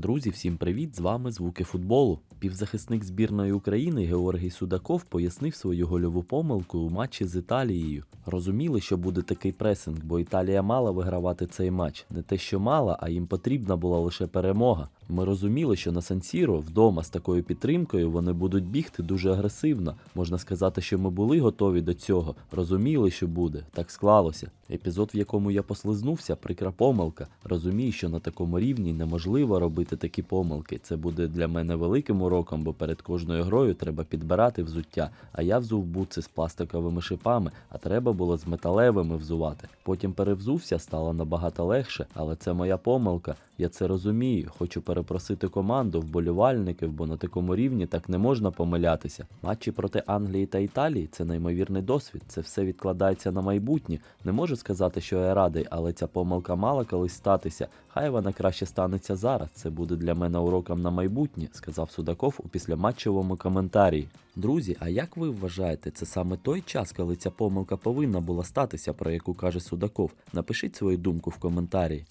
Друзі, всім привіт! З вами звуки футболу. Півзахисник збірної України Георгій Судаков пояснив свою гольову помилку у матчі з Італією. Розуміли, що буде такий пресинг, бо Італія мала вигравати цей матч. Не те, що мала, а їм потрібна була лише перемога. Ми розуміли, що на Сан-Сіро вдома з такою підтримкою вони будуть бігти дуже агресивно. Можна сказати, що ми були готові до цього, розуміли, що буде. Так склалося. Епізод, в якому я послизнувся, прикра помилка. Розумію, що на такому рівні неможливо робити такі помилки. Це буде для мене великим уроком, бо перед кожною грою треба підбирати взуття. А я взув бутси з пластиковими шипами, а треба було з металевими взувати. Потім перевзувся, стало набагато легше, але це моя помилка. Я це розумію. Хочу перепросити команду, вболівальників, бо на такому рівні так не можна помилятися. Матчі проти Англії та Італії це неймовірний досвід. Це все відкладається на майбутнє. Не можу сказати, що я радий, але ця помилка мала колись статися. Хай вона краще станеться зараз. Це буде для мене уроком на майбутнє, сказав Судаков у післяматчевому коментарі. Друзі, а як ви вважаєте, це саме той час, коли ця помилка повинна була статися, про яку каже Судаков? Напишіть свою думку в коментарі.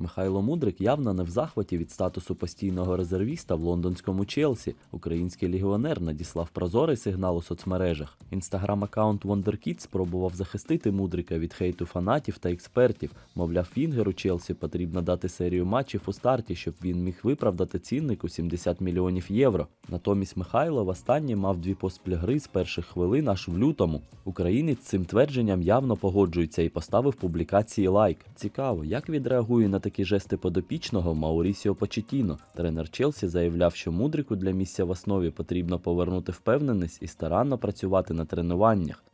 Михайло Мудрик явно не в захваті від статусу постійного резервіста в лондонському Челсі. Український легіонер надіслав прозорий сигнал у соцмережах. Інстаграм-аккаунт WonderKid спробував захистити Мудрика від хейту фанатів та експертів. Мовляв, Фінгеру Челсі потрібно дати серію матчів у старті, щоб він міг виправдати цінник у 70 мільйонів євро. Натомість Михайло востаннє мав дві поспіль гри з перших хвилин аж в лютому. Українець цим твердженням явно погоджується і поставив публікації лайк. Цікаво, як відреагує на такі жести подопічного Маурісіо Почетіно. Тренер Челсі заявляв, що мудрику для місця в основі потрібно повернути впевненість і старанно працювати на тренуваннях.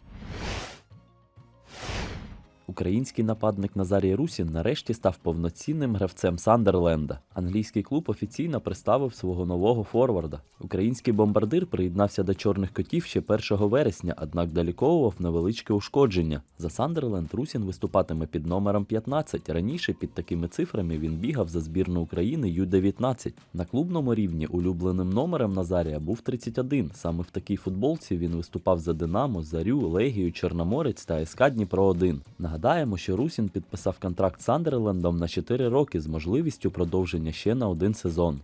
Український нападник Назарій Русін нарешті став повноцінним гравцем Сандерленда. Англійський клуб офіційно представив свого нового форварда. Український бомбардир приєднався до чорних котів ще 1 вересня, однак доліковував невеличке ушкодження. За Сандерленд Русін виступатиме під номером 15. Раніше під такими цифрами він бігав за збірну України Ю-19. На клубному рівні улюбленим номером Назарія був 31. Саме в такій футболці він виступав за Динамо, Зарю, Легію, Чорноморець та СК Дніпро 1. Нагадаємо, що Русін підписав контракт з Андерлендом на 4 роки з можливістю продовження ще на один сезон.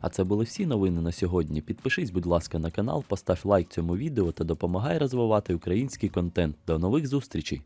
А це були всі новини на сьогодні. Підпишись, будь ласка, на канал, постав лайк цьому відео та допомагай розвивати український контент. До нових зустрічей!